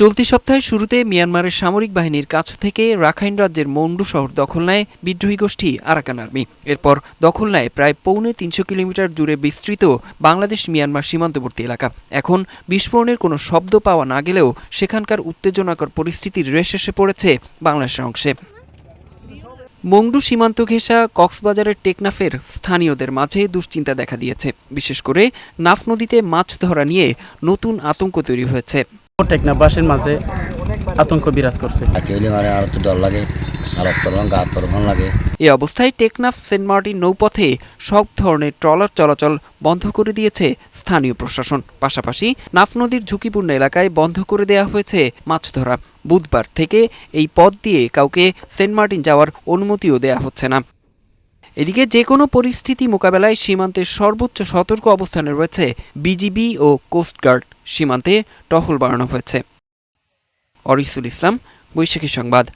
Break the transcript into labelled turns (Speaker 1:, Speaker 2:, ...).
Speaker 1: চলতি সপ্তাহের শুরুতে মিয়ানমারের সামরিক বাহিনীর কাছ থেকে রাখাইন রাজ্যের মন্ডু শহর দখল নেয় বিদ্রোহী গোষ্ঠী আরাকান আর্মি। এরপর দখল নেয় প্রায় পৌনে তিনশো কিলোমিটার জুড়ে বিস্তৃত বাংলাদেশ মিয়ানমার সীমান্তবর্তী এলাকা। এখন বিস্ফোরণের কোনো শব্দ পাওয়া না গেলেও সেখানকার উত্তেজনাকর পরিস্থিতির রেশ এসে পড়েছে বাংলাদেশের অংশে। মংডু সীমান্ত ঘেঁষা কক্সবাজারের টেকনাফের স্থানীয়দের মাঝে দুশ্চিন্তা দেখা দিয়েছে। বিশেষ করে নাফ নদীতে মাছ ধরা নিয়ে নতুন আতঙ্ক তৈরি হয়েছে।
Speaker 2: টেকনাফবাসীর মাঝে আতঙ্ক বিরাজ করছে।
Speaker 3: লাগে সারাত করলাম গা পর ভালো লাগে।
Speaker 1: এ অবস্থায় টেকনাফ সেন্ট মার্টিন নৌপথে সব ধরনের ট্রলার চলাচল বন্ধ করে দিয়েছে স্থানীয় প্রশাসন। পাশাপাশি নাফ নদীর ঝুঁকিপূর্ণ এলাকায় বন্ধ করে দেওয়া হয়েছে মাছ ধরা বুধবার থেকে এই পথ দিয়ে কাউকে সেন্ট মার্টিন যাওয়ার অনুমতিও দেয়া হচ্ছে না। এদিকে যে কোনো পরিস্থিতি মোকাবেলায় সীমান্তে সর্বোচ্চ সতর্ক অবস্থানে রয়েছে বিজিবি ও কোস্টগার্ড সীমান্তে টহল বাড়ানো হয়েছে। অরিসুল ইসলাম, বৈশাখী সংবাদ।